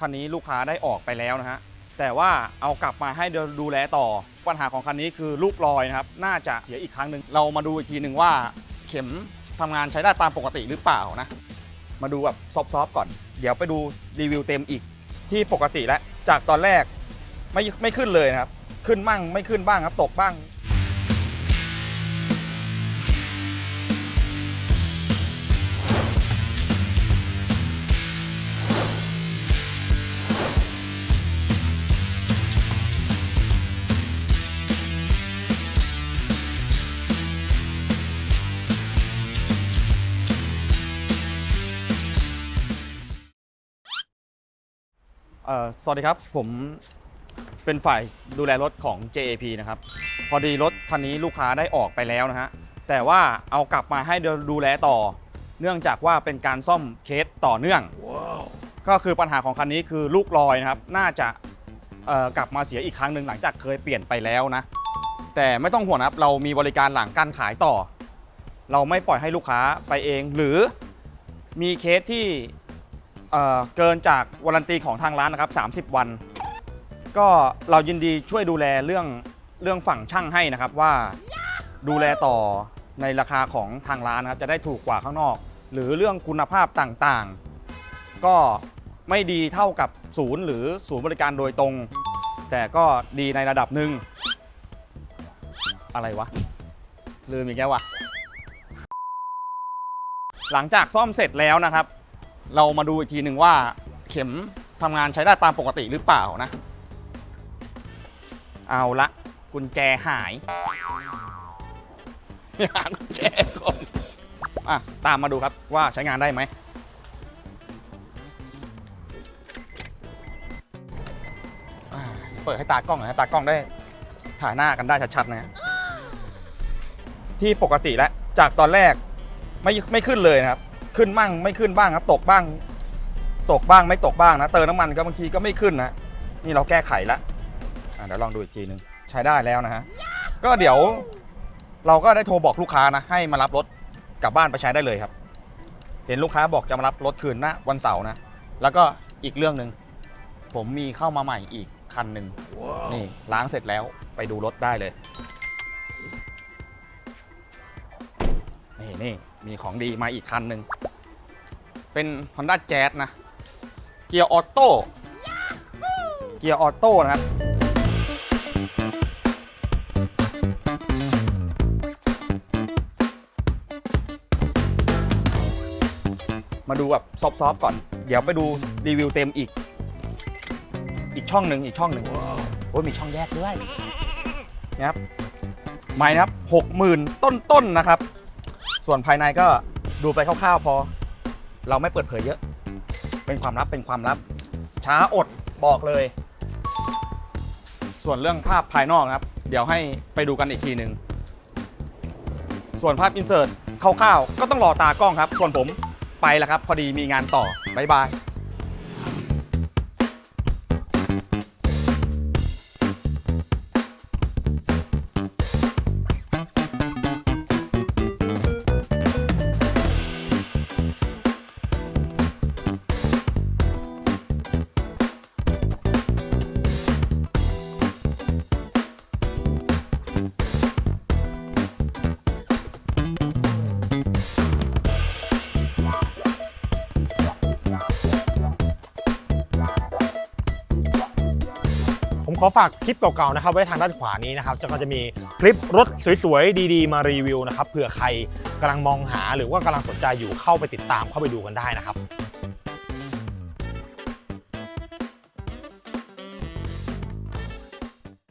คันนี้ลูกค้าได้ออกไปแล้วนะฮะแต่ว่าเอากลับมาให้ดูแลต่อ ปัญหาของคันนี้คือลูกลอยนะครับ น่าจะเสียอีกครั้งหนึ่งเรามาดูอีกทีหนึ่งว่า เข็มทำงานใช้ได้ตามปกติหรือเปล่านะ มาดูแบบซอฟๆก่อน เดี๋ยวไปดูรีวิวเต็มอีกที่ปกติแล้วจากตอนแรกไม่ไม่ขึ้นเลยนะครับ ขึ้นบ้างไม่ขึ้นบ้างครับตกบ้าง เอ่อสวัสดีครับ ผมเป็นฝ่ายดูแลรถของ JAP นะครับ พอดีรถคันนี้ลูกค้าได้ออกไปแล้วนะฮะ แต่ว่าเอากลับมาให้ดูแลต่อ เนื่องจากว่าเป็นการซ่อมเคสต่อเนื่อง ก็คือปัญหาของคันนี้คือลูกลอยนะครับ น่าจะเอ่อกลับมาเสียอีกครั้งหนึ่งหลังจากเคยเปลี่ยนไปแล้วนะ แต่ไม่ต้องห่วงนะครับ เรามีบริการหลังการขายต่อ เราไม่ปล่อยให้ลูกค้าไปเอง หรือมีเคสที่ เอ่อเกินจากวารันตีของทางร้านนะครับ30 วัน ก็เรายินดีช่วยดูแลเรื่องเรื่องฝั่งช่างให้นะครับว่าดูแลต่อในราคาของทางร้านนะครับจะได้ถูกกว่าข้างนอก หรือเรื่องคุณภาพต่างๆ ก็ไม่ดีเท่ากับศูนย์หรือศูนย์บริการโดยตรง แต่ก็ดีในระดับหนึ่งอะไรวะ ลืมอีกแล้ววะหลังจากซ่อมเสร็จแล้วนะครับ เรามาดูอีกทีหนึ่งว่าเข็มทำงานใช้ได้ตามปกติหรือเปล่านะ เอาละกุญแจหายหากุญแจก่อนอะตามมาดูครับว่าใช้งานได้ไหมอ่าเปิดให้ตากล้องหน่อยให้ตากล้องได้ถ่ายหน้ากันได้ชัดๆนะฮะที่ปกติแล้วจากตอนแรกไม่ไม่ขึ้นเลยนะครับ ขึ้นบ้างไม่ขึ้นบ้างครับ ตกบ้าง ตกบ้างไม่ตกบ้างนะ เติมน้ำมันก็บางทีก็ไม่ขึ้นนะ นี่เราแก้ไขแล้วอะเดี๋ยวลองดูอีกทีหนึ่งใช้ได้แล้วนะฮะ ก็เดี๋ยวเราก็ได้โทรบอกลูกค้านะ ให้มารับรถกลับบ้านไปใช้ได้เลยครับ เห็นลูกค้าบอกจะมารับรถคืนนะวันเสาร์นะ แล้วก็อีกเรื่องหนึ่งผมมีเข้ามาใหม่อีกคันหนึ่งนี่ล้างเสร็จแล้วไปดูรถได้เลย นี่นี่มีของดีมาอีกคันหนึ่ง เป็น Honda Jazz นะ เกียร์ออโต้ เกียร์ออโต้นะครับ มาดูแบบซอฟๆก่อน เดี๋ยวไปดูรีวิวเต็มอีก อีกช่องหนึ่งอีกช่องหนึ่งโอ้ยมีช่องแยกด้วยนะครับไม้นะครับหกหมื่นต้นๆนะครับ ส่วนภายในก็ดูไปคร่าวๆพอ เราไม่เปิดเผยเยอะ เป็นความลับเป็นความลับ ช้าอดบอกเลย ส่วนเรื่องภาพภายนอกนะครับ เดี๋ยวให้ไปดูกันอีกทีหนึ่งส่วนภาพอินเสิร์ตคร่าวๆก็ต้องรอตากล้องครับ ส่วนผมไปแล้วครับ พอดีมีงานต่อบ๊ายบาย ขอฝากคลิปเก่าๆนะครับไว้ทางด้านขวานี้นะครับจะก็จะมีคลิปรถสวยๆดีๆ มารีวิวนะครับเผื่อใครกำลังมองหาหรือว่ากำลังสนใจอยู่เข้าไปติดตามเข้าไปดูกันได้นะครับ